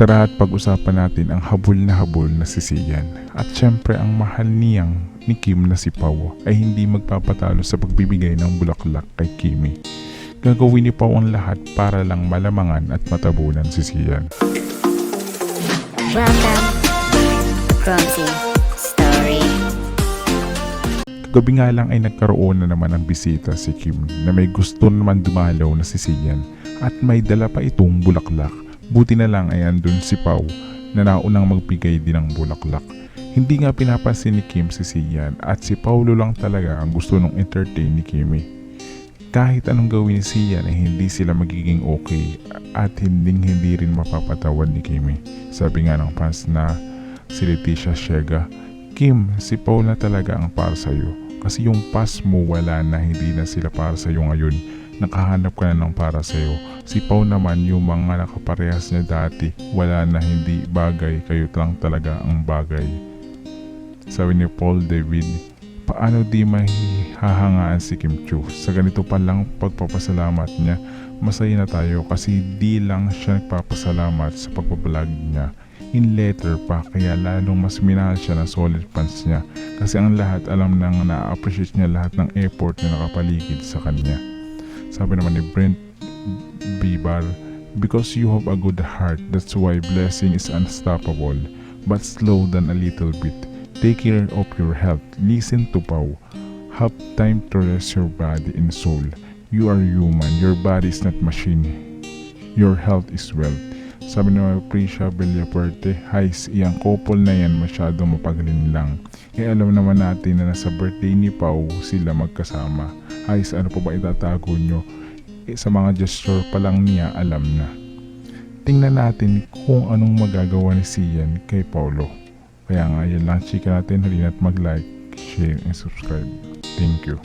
Tara at pag-usapan natin ang habol na habol na si Sian. At syempre ang mahal niyang ni Kim na si Pau ay hindi magpapatalo sa pagbibigay ng bulaklak kay Kimi. Gagawin ni Pau ang lahat para lang malamangan at matabunan si Sian. Kagabi nga lang ay nagkaroon na naman ng bisita si Kim na may gusto naman dumalaw na si Sian at may dala pa itong bulaklak. Buti na lang ay andun si Pau na naunang magbigay din ng bulaklak. Hindi nga pinapansin ni Kim si Sian at si Paulo lang talaga ang gusto nung entertain ni Kimi. Kahit anong gawin ni Sian ay hindi sila magiging okay at hindi hindi rin mapapatawad ni Kimi. Sabi nga ng fans na si Leticia Shega, Kim, si Paul na talaga ang para sa'yo. Kasi yung past mo wala na, hindi na sila para sa'yo ngayon. Nakahanap ka na ng para sa'yo. Si Paul naman yung mga nakaparehas niya dati, wala na hindi bagay, kayo lang talaga ang bagay. Sabi ni Paul David, paano di mahihahangaan si Kim Chu? Sa ganito pa lang pagpapasalamat niya, masaya na tayo kasi di lang siya nagpapasalamat sa pagbablog niya in letter pa kaya lalong mas minahal siya ng solid fans niya kasi ang lahat alam nang na-appreciate niya lahat ng effort na nakapaligid sa kanya. Sabi naman ni Brent Bibar, Because you have a good heart, that's why blessing is unstoppable. But slow down a little bit. Take care of your health. Listen to Pau. Have time to rest your body and soul. You are human. Your body is not machine. Your health is wealth. Sabi ni Prisha Villapuerte, Heis, iyang couple na yan masyado mapagaling lang. Eh alam naman natin na nasa birthday ni Pau sila magkasama. Heis, ano pa ba itatago nyo? Sa mga gesture pa lang niya alam na. Tingnan natin kung anong magagawa ni Sian kay Paulo. Kaya nga yan lang chika natin halina't mag-like, share, and subscribe. Thank you.